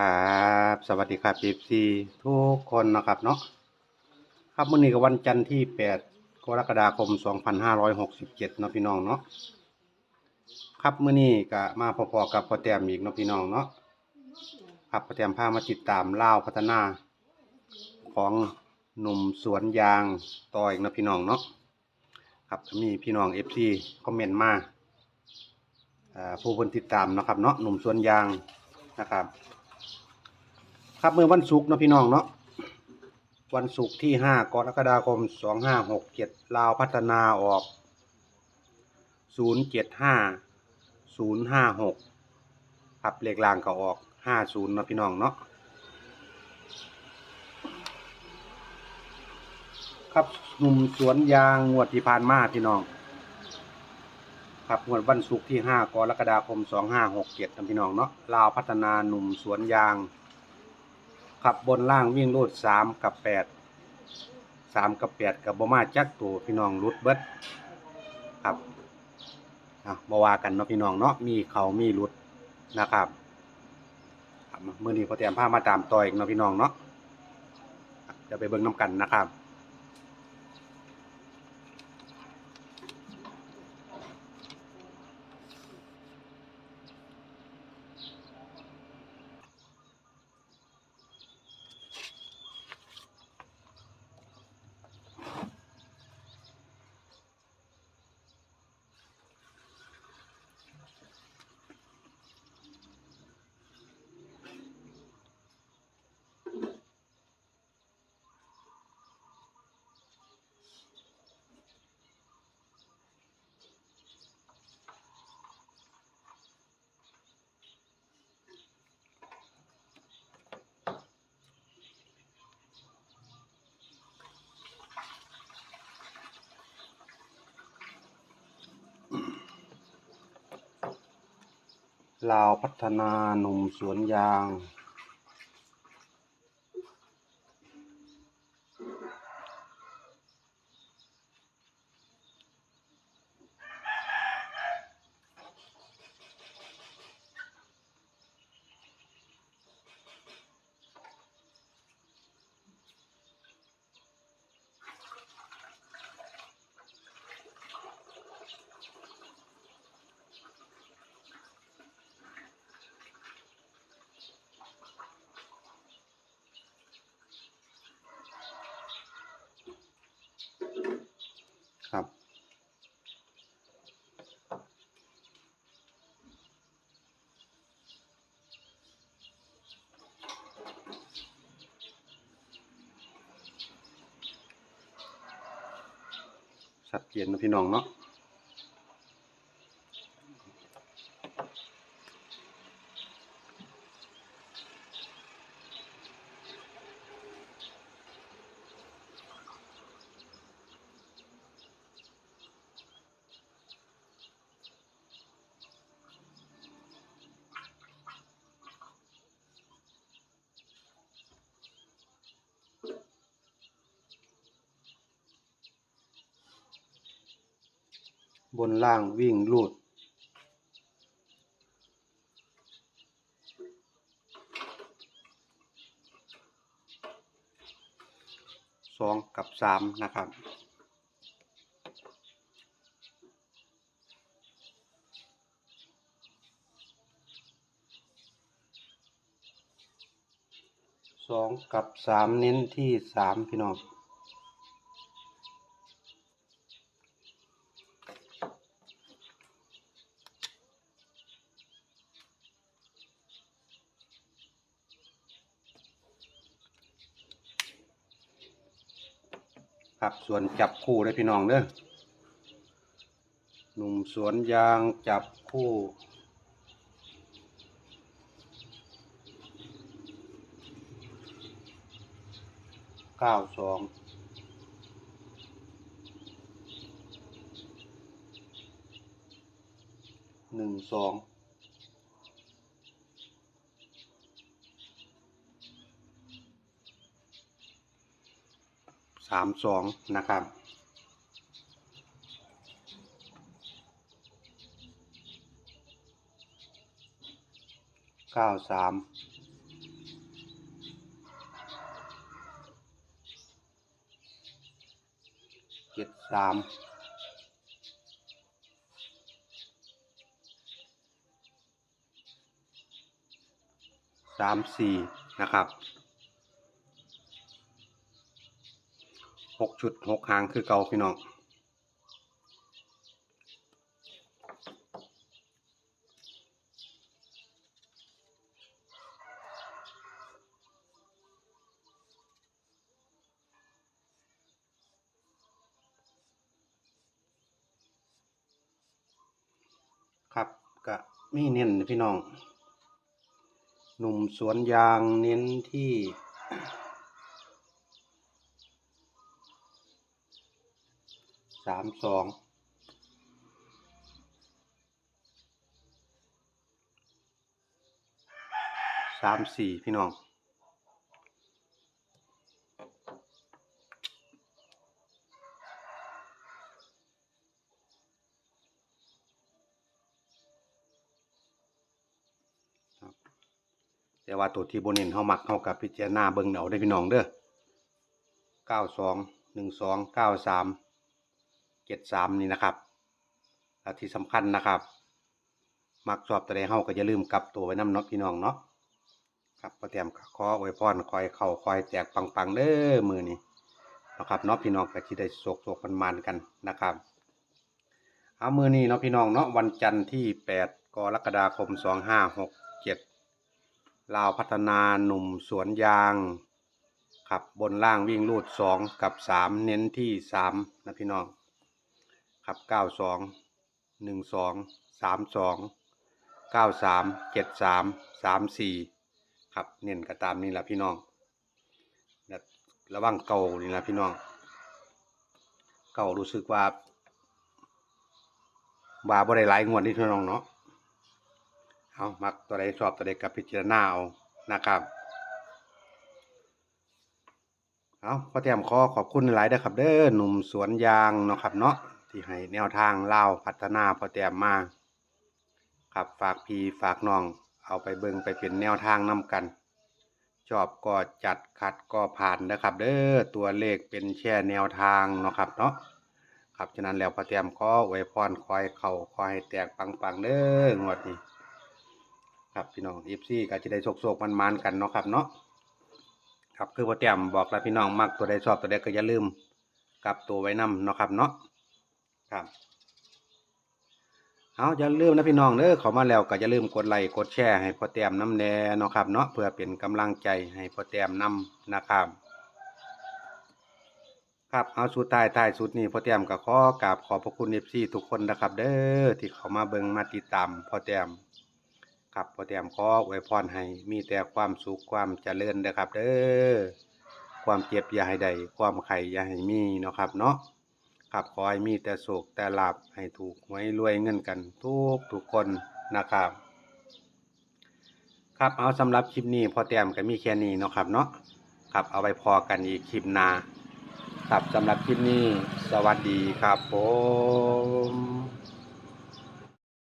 ครับสวัสดีครับปีซีทุกคนนะครับเนาะครับมื้อนี้ก็วันจันทร์ที่ 8 กรกฎาคม 2567เนาะพี่น้องเนาะครับมื้อนี้ก็มาพอๆกับพ่อแต้มอีกเนาะพี่น้องเนาะครับพ่อแต้มพามาติดตามเล่าวพัฒนาของหนุ่มสวนยางต่ออีกเนาะพี่น้องเนาะครับมีพี่น้อง FC คอมเมนต์มาผู้คนติดตามนะครับเนาะหนุ่มสวนยางนะครับ ครับเมื่อวันศุกร์นะพี่น้องเนาะวันศุกร์ที่5กรกฎาคม2567ลาวพัฒนาออก075 056ครับเลขล่างก็ออก50เนาะพี่น้องเนาะครับหนุ่มสวนยางงวดที่ผ่านมาพี่น้อง ครับงวดวันศุกร์ที่5กรกฎาคม2567นะพี่น้องเนาะลาวพัฒนาหนุ่มสวนยาง ขับบนล่างวิ่งรูดสามกับแปดสามกับแปดกับบมาจักตัวพี่น้องรุดเบิดครับอะบาว่ากันเนาะพี่น้องเนาะมีเขามีรุดนะครับครับเมื่อนี้พอเตรียมผ้ามาตามต่ออีกเนาะพี่น้องเนาะจะไปเบิ่งน้ำกันนะครับ ลาวพัฒนาหนุ่มสวนยาง ชัดเจนนะพี่น้องเนาะ บนล่างวิ่งลูด สองกับสามนะครับสองกับสามเน้นที่สามพี่น้อง ครับส่วนจับคู่ได้พี่น้องเด้อหนุ่มสวนยางจับคู่เก้าสองหนึ่งสองามสองนะครับ เก้าสามเจ็ดสามสามสี่นะครับ จุดหกหางคือเก่าพี่น้องครับก็มีเน้นพี่น้อง หนุ่มสวนยางเน้นที่ สามสองสามสี่พี่น้องแต่ว่าตัวที่โบเน้นเฮามักเฮากับพิจารณาเบิงเอาได้พี่น้องเด้อเก้าสองหนึ่งสองเก้าสาม เจ็ดสามนี่นะครับและที่สำคัญนะครับ มักชอบตัวใดเฮาก็อย่าลืมกลับตัวไว้นำเนาะพี่น้องเนาะครับพอเตรียมก็ขออวยพรคอยเข้าคอยแตกปังๆเด้อมือนี้นะครับเนาะพี่น้องก็สิได้โศกโศกมันมันๆกันนะครับเอามือนี้เนาะพี่น้องเนาะวันจันทร์ที่แปดกรกฎาคมสองห้าหกเจ็ดลาวพัฒนาหนุ่มสวนยางขับบนล่างวิ่งรูดสองกับสามเน้นที่สามนะพี่น้อง ขับเก้าสองหนึ่งสองสามสองเก้าสามเจ็ดสามสามสี่ครับเน้นก็ตามนี่แหละพี่น้องระวังเก่านี่แหละพี่น้อง เก่ารู้สึกว่าว่าบ่ได้หลายงวดนี่พี่น้องเนาะเอามักตัวใดชอบตัวใดกับพิจารณาเอานะครับเอาพอแต้มขอขอบคุณหลายเด้อครับ เด้อหนุ่มสวนยางเนาะครับเนาะ ที่ให้แนวทางเล่าพัฒนาพอแต้มมาครับฝากพี่ฝากน้องเอาไปเบิ่งไปเป็นแนวทางนํกัน ชอบก็จัดขัดก็ผ่านนะครับ เด้อตัวเลขเป็นแค่แนวทางเนาะครับเนาะครับฉะนั้นแล้วพอแต้มขออวยพรคอยเข้าคอยแตกปังๆเด้องวดนี้ครับพี่น้องเอฟซีก็จะได้โศกๆมันๆกันเนาะครับเนาะครับคือพอแต้มบอกแล้วพี่น้องมักตัวใดชอบตัวใดก็อย่าลืมกลับตัวไว้นํเนาะครับเนาะ ครับ เอาอย่าลืมนะพี่น้องเด้อเขามาแล้วก็อย่าลืมกดไลค์กดแชร์ให้พ่อแต้มน้ำแน่เนาะครับเนาะเพื่อเป็นกำลังใจให้พ่อแต้มนํนะครับครับเอาสุดท้ายท้ายสุดนี้พ่อแต้มก็ขอกราบขอบพระคุณเอฟซีทุกคนนะครับ เด้อที่เขามาเบิ่งมาติดตามพ่อแต้มครับพ่อเตรียมขออวยพรให้มีแต่ความสุขความเจริญเด้อครับ เด้อความเจ็บอย่าให้ใดความไข่อย่าให้มีเนาะครับเนาะ ครับขอให้มีแต่โศกแต่ลาบให้ถูกหวยรวยเงินกันทุกทุกคนนะครับ ครับเอาสำหรับคลิปนี้พอเตรียมก็มีแค่นี้เนาะครับเนาะครับเอาไปพอกันอีกคลิปหน้าครับสำหรับคลิปนี้สวัสดีครับผม